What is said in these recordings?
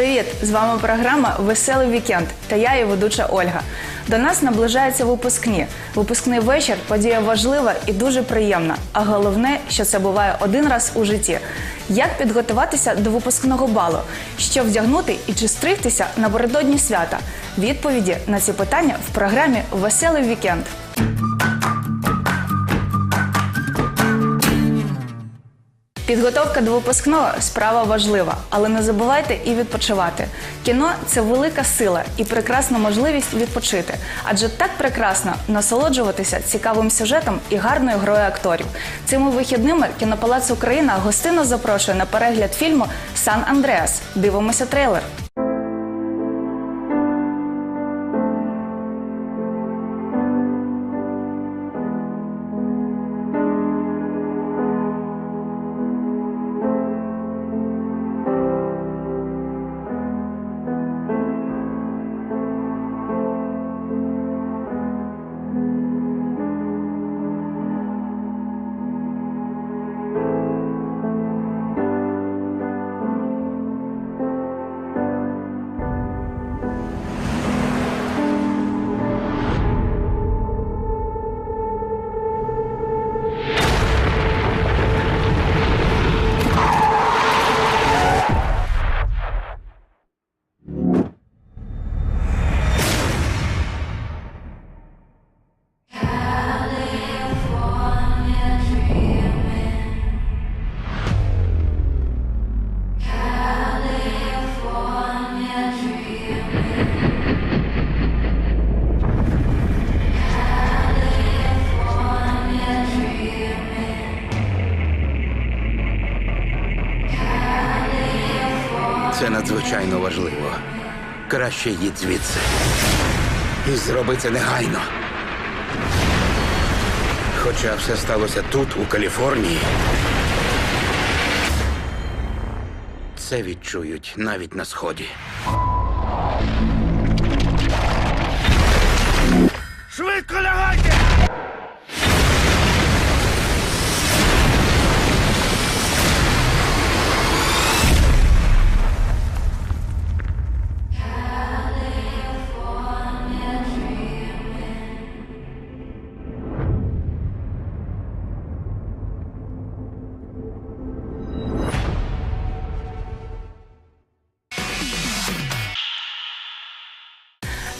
Привіт! З вами програма Веселий вікенд та я її ведуча Ольга. До нас наближаються випускні. Випускний вечір подія важлива і дуже приємна. А головне, що це буває один раз у житті. Як підготуватися до випускного балу? Що вдягнути і чи стригтися напередодні свята? Відповіді на ці питання в програмі Веселий вікенд. Підготовка до випускного справа важлива, але не забувайте і відпочивати. Кіно це велика сила і прекрасна можливість відпочити, адже так прекрасно насолоджуватися цікавим сюжетом і гарною грою акторів. Цими вихідними кінопалац Україна гостинно запрошує на перегляд фільму Сан Андреас. Дивимося трейлер. Надзвичайно важливо. Краще їдь звідси. І зроби це негайно. Хоча все сталося тут, у Каліфорнії. Це відчують навіть на сході. Швидко лягайте!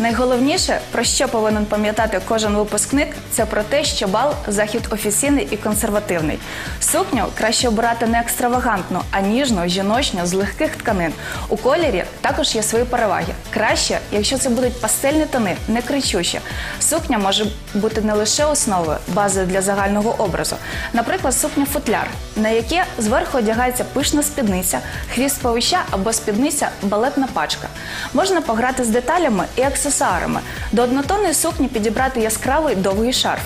Найголовніше, про що повинен пам'ятати кожен випускник, це про те, що бал захід офіційний і консервативний. Сукню краще обирати не екстравагантну, а ніжну, жіночну, з легких тканин. У кольорі також є свої переваги. Краще, якщо це будуть пастельні тони, не кричущі. Сукня може бути не лише основою, базою для загального образу. Наприклад, сукня футляр, на яке зверху одягається пишна спідниця, хвіст павища або спідниця балетна пачка. Можна пограти з деталями і аксесуарами. До однотонної сукні підібрати яскравий довгий шарф.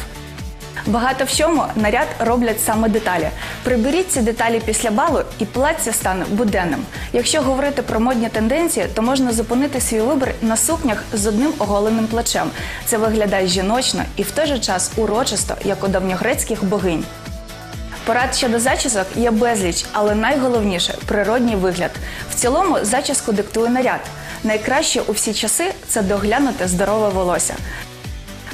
Багато в чому наряд роблять саме деталі. Приберіть ці деталі після балу, і плаття стане буденним. Якщо говорити про модні тенденції, то можна зупинити свій вибір на сукнях з одним оголеним плечем. Це виглядає жіночно і в той же час урочисто, як у давньогрецьких богинь. Порад щодо зачісок є безліч, але найголовніше природній вигляд. В цілому зачіску диктує наряд. Найкраще у всі часи це доглянути здорове волосся.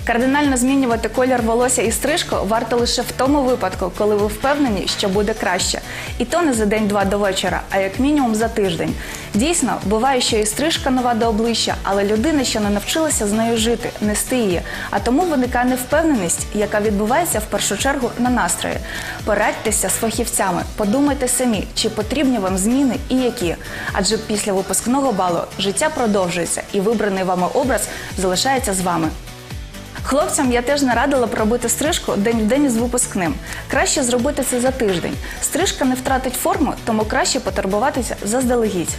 Кардинально змінювати колір волосся і стрижку варто лише в тому випадку, коли ви впевнені, що буде краще. І то не за день-два до вечора, а як мінімум за тиждень. Дійсно, буває, що і стрижка нова до обличчя, але людина ще не навчилася з нею жити, нести її. А тому виникає невпевненість, яка відбувається в першу чергу на настрої. Порадьтеся з фахівцями, подумайте самі, чи потрібні вам зміни і які. Адже після випускного балу життя продовжується, і вибраний вами образ залишається з вами. Хлопцям я теж не радила б стрижку день в день з випускним. Краще зробити це за тиждень. Стрижка не втратить форму, тому краще потурбуватися заздалегідь.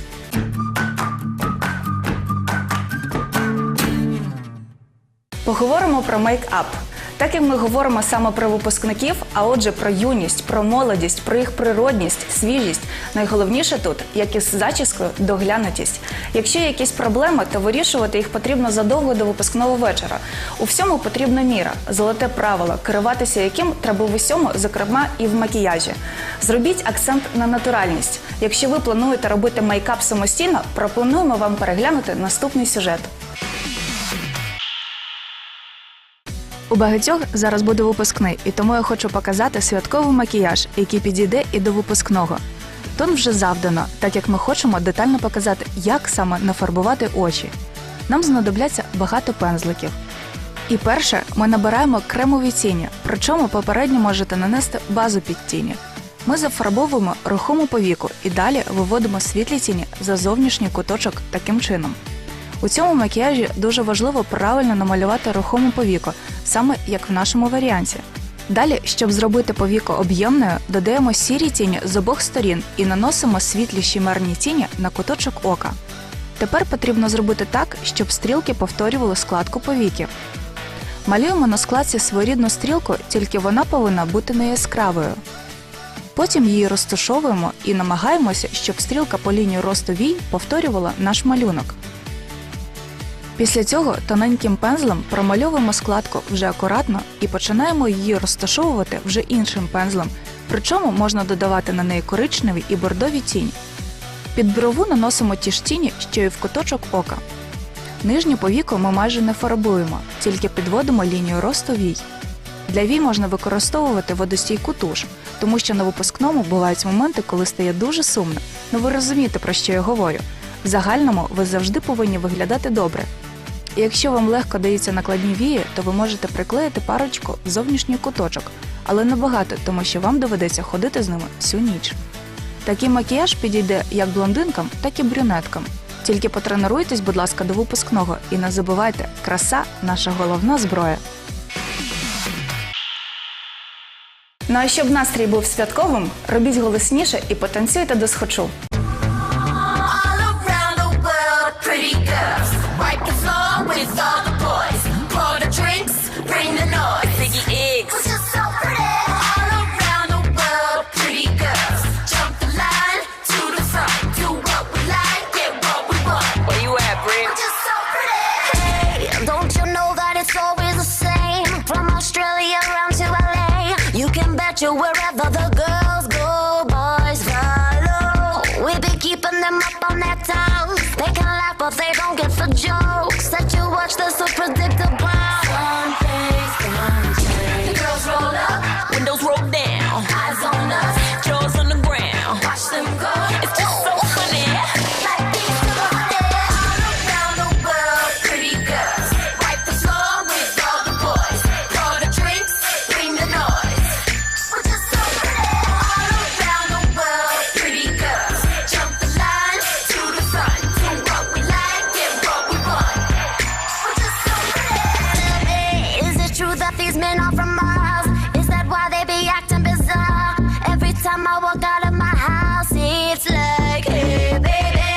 Поговоримо про мейкап. Так як ми говоримо саме про випускників, а отже про юність, про молодість, про їх природність, свіжість, найголовніше тут, як із зачіскою, доглянутість. Якщо є якісь проблеми, то вирішувати їх потрібно задовго до випускного вечора. У всьому потрібна міра, золоте правило, керуватися яким треба в усьому, зокрема і в макіяжі. Зробіть акцент на натуральність. Якщо ви плануєте робити мейкап самостійно, пропонуємо вам переглянути наступний сюжет. У багатьох зараз буде випускний, і тому я хочу показати святковий макіяж, який підійде і до випускного. Тон вже завдано, так як ми хочемо детально показати, як саме нафарбувати очі. Нам знадобляться багато пензликів. І перше, ми набираємо кремові тіні, причому попередньо можете нанести базу під тіні. Ми зафарбовуємо рухому повіку і далі виводимо світлі тіні за зовнішній куточок таким чином. У цьому макіяжі дуже важливо правильно намалювати рухому повіку, саме як в нашому варіанті. Далі, щоб зробити повіку об'ємною, додаємо сірі тіні з обох сторін і наносимо світлі шимерні тіні на куточок ока. Тепер потрібно зробити так, щоб стрілки повторювали складку повіки. Малюємо на складці своєрідну стрілку, тільки вона повинна бути не яскравою. Потім її розташовуємо і намагаємося, щоб стрілка по лінії росту вій повторювала наш малюнок. Після цього тоненьким пензлем промальовуємо складку вже акуратно і починаємо її розташовувати вже іншим пензлем, причому можна додавати на неї коричневі і бордові тіні. Під брову наносимо ті ж тіні, що й в куточок ока. Нижню повіку ми майже не фарбуємо, тільки підводимо лінію росту вій. Для вій можна використовувати водостійку туш, тому що на випускному бувають моменти, коли стає дуже сумно. Ну ви розумієте, про що я говорю. В загальному ви завжди повинні виглядати добре. І якщо вам легко даються накладні вії, то ви можете приклеїти парочку в зовнішній куточок, але не багато, тому що вам доведеться ходити з ними всю ніч. Такий макіяж підійде як блондинкам, так і брюнеткам. Тільки потренуйтесь, будь ласка, до випускного і не забувайте, краса наша головна зброя. Ну а щоб настрій був святковим, робіть голосніше і потанцюйте до схочу. Them up on their toes. These men are from Mars? Is that why they be acting bizarre? Every time I walk out of my house, it's like, hey, baby.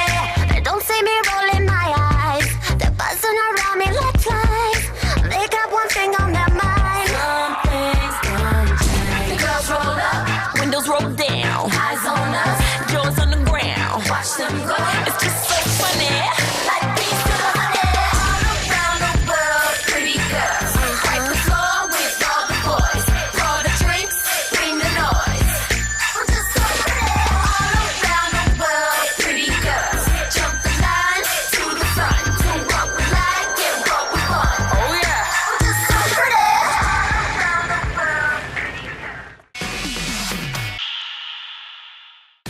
They don't see me rolling my eyes. They're buzzing around me like flies. They got one thing on their mind. Something's gonna change. The girls roll up, Windows roll down, eyes on us. jaws on the ground. Watch them go. It's just so funny. Like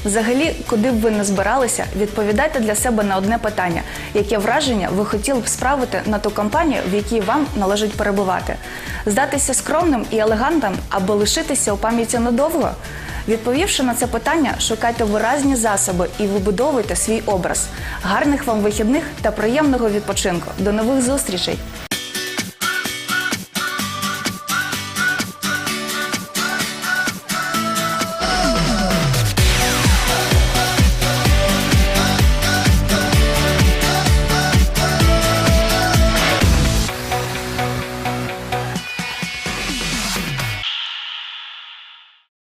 Взагалі, куди б ви не збиралися, відповідайте для себе на одне питання: яке враження ви хотіли б справити на ту компанію, в якій вам належить перебувати? Здатися скромним і елегантним або лишитися у пам'яті надовго? Відповівши на це питання, шукайте виразні засоби і вибудовуйте свій образ. Гарних вам вихідних та приємного відпочинку. До нових зустрічей!